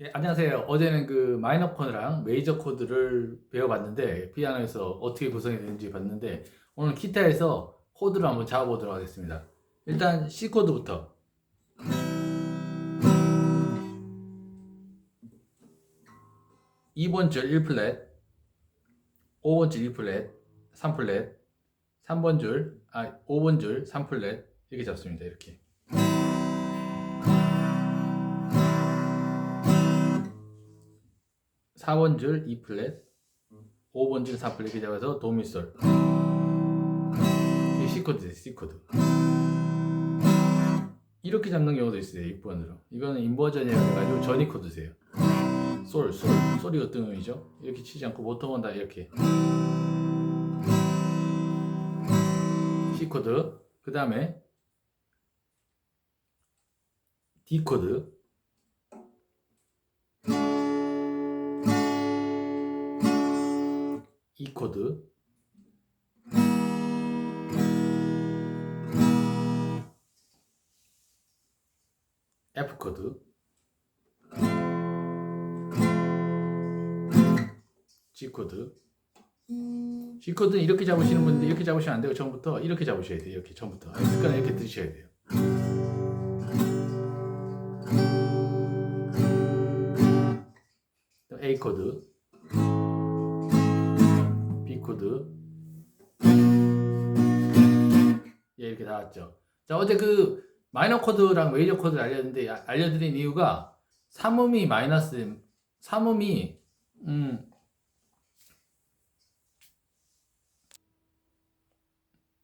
예, 안녕하세요. 어제는 그 마이너 코드랑 메이저 코드를 배워봤는데 피아노에서 어떻게 구성이 되는지 봤는데 오늘 기타에서 코드를 한번 잡아보도록 하겠습니다. 일단 C 코드부터 2번 줄 1플랫 5번 줄 2플랫 3플랫 3번 줄, 아 5번 줄 3플랫 이렇게 잡습니다. 이렇게 4번 줄 2플랫 5번 줄 4 플랫 이렇게 잡아서 도미솔. 이게 C코드예요 C코드. 이렇게 잡는 경우도 있어요 6번으로. 이거는 인버전이라 해가지고 전이 코드세요. 솔, 솔, 솔이 어떤 의미죠? 이렇게 치지 않고 보통은 다 이렇게. C 코드. 그 다음에 D 코드 코드. F 코드. G 코드. G 코드는 이렇게 잡으시는 분들 이렇게 잡으시면 안 되고 처음부터. 이렇게 잡으셔야 돼요 이렇게 처음부터. 습관을 이렇게 드셔야 돼요. 또 A 코드 코드 예 이렇게 나왔죠 자 어제 그 마이너 코드랑 메이저 코드를 알려드렸는데 아- 알려드린 이유가 삼음이 마이너스 삼음이 음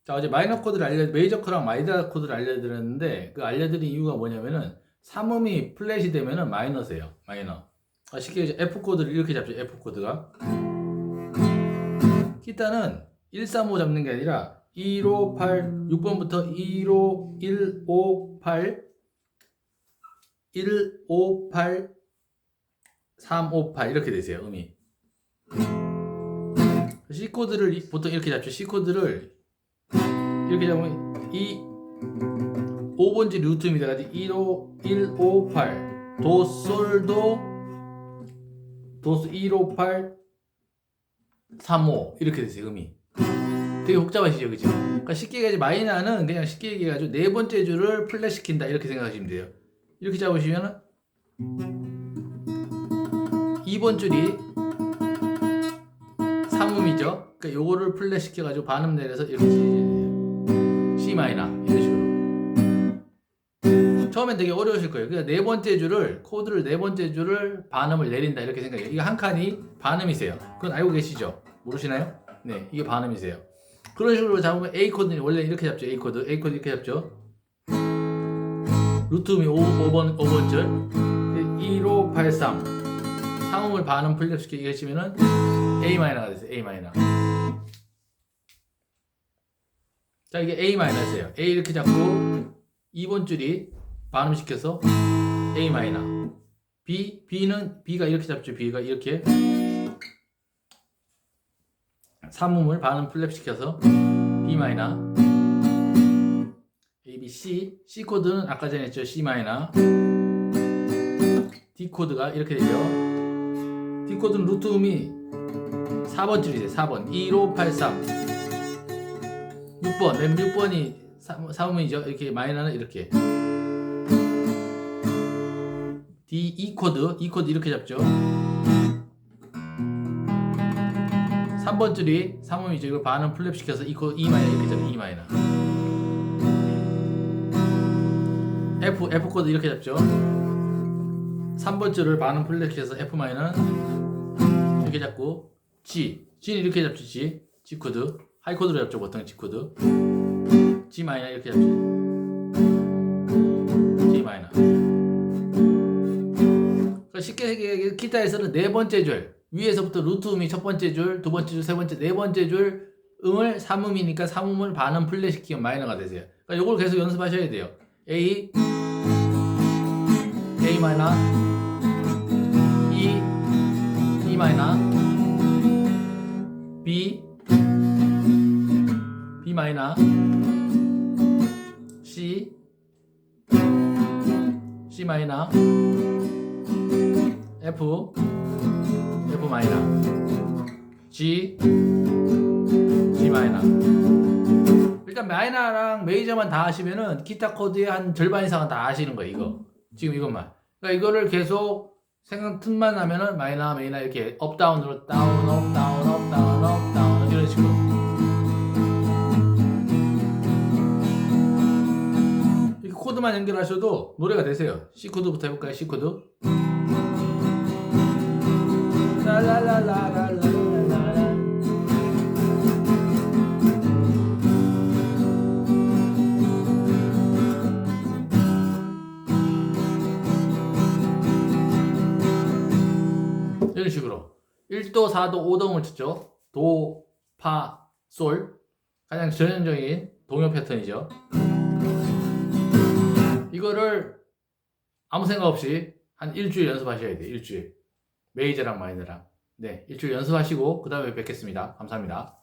자, 어제 마이너 코드를 알려, 메이저 코드랑 마이너 코드를 알려드렸는데, 그 알려드린 이유가 뭐냐면은, 3음이 플랫이 되면은 마이너스예요. 마이너. 아, 쉽게 F 코드를 이렇게 잡죠. F 코드가. 기타는 135 잡는 게 아니라, 158, 6번부터 15, 158, 158, 358 이렇게 되세요. 음이. C 코드를 이- 보통 이렇게 잡죠. C 코드를 이렇게 잡으면 이 5번지 루트음이 돼가지고 15, 158 도솔도 도스 158 35 이렇게 되세요 음이. 되게 복잡하시죠 그죠? 그러니까 쉽게 얘기하지 마이너는 그냥 쉽게 얘기해가지고 네 번째 줄을 플랫 시킨다 이렇게 생각하시면 돼요. 이렇게 잡으시면 2번 줄이 3음이죠? 그러니까 요거를 플랫 시켜가지고 반음 내려서 이렇게 C 마이너 이런 식으로 처음엔 되게 어려우실 거예요. 그냥 네 번째 줄을 코드를 네 번째 줄을 반음을 내린다 이렇게 생각해요. 이게 한 칸이 반음이세요. 그건 알고 계시죠? 모르시나요? 네, 이게 반음이세요. 그런 식으로 잡으면 A 코드는 원래 이렇게 잡죠. A 코드, A 코드 이렇게 잡죠. 루트음이 5, 5번 5번 줄1583 상음을 반음 플립시키게 하시면은 A 마이너가 되세요. A 마이너. 자 이게 A 마이너스예요. A 이렇게 잡고 2번 줄이 반음시켜서 A 마이너. B B는 B가 이렇게 잡죠. B가 이렇게 3음을 반음 플랩 시켜서 B 마이너. A B C C 코드는 아까 전에 했죠. C 마이너. D 코드가 이렇게 되죠. D 코드는 루트 음이 4번 줄이세요. 4번 1583 6번, 맨 6번이 3음이죠. 이렇게 마이너는 이렇게. D, E 코드, E 코드 이렇게 잡죠. 3번 줄이 3음이죠. 이걸 반음 플랩 시켜서 E 코드, E 마이너 이렇게 잡죠. E 마이너. F, F 코드 이렇게 잡죠. 3번 줄을 반음 플랩 시켜서 F 마이너 이렇게 잡고 G, G는 이렇게 잡죠. G, G 코드. 하이 코드로 잡죠 보통 G 코드 G 마이너 이렇게 잡죠 쉽게 기타에서는 네 번째 줄 위에서부터 루트 음이 첫 번째 줄, 두 번째 줄, 세 번째, 네 번째 줄 음을 3음이니까 3음을 반음 플랫 시키면 마이너가 되세요. 그러니까 이걸 계속 연습하셔야 돼요. A A 마이너 E E 마이너 B B 마이너 C C 마이너 F. F 마이너. G. G 마이너. 일단 마이너랑 메이저만 다 하시면은 기타 코드의 한 절반 이상은 다 아시는 거예요 이거. 지금 이것만. 그러니까 이거를 계속 생각 틈만 하면은 마이너 메이너 이렇게 업다운으로 다운 업 다운 업 다운 업 다운 이런 식으로. 이렇게 코드만 연결하셔도 노래가 되세요. C 코드부터 해볼까요? C 코드? 이런 식으로 1도, 4도, 5도음을 쳤죠. 도, 파, 솔 가장 전형적인 동요 패턴이죠. 이거를 아무 생각 없이 한 일주일 연습하셔야 돼요. 일주일. 메이저랑 마이너랑. 네, 일주일 연습하시고 그 다음에 뵙겠습니다. 감사합니다.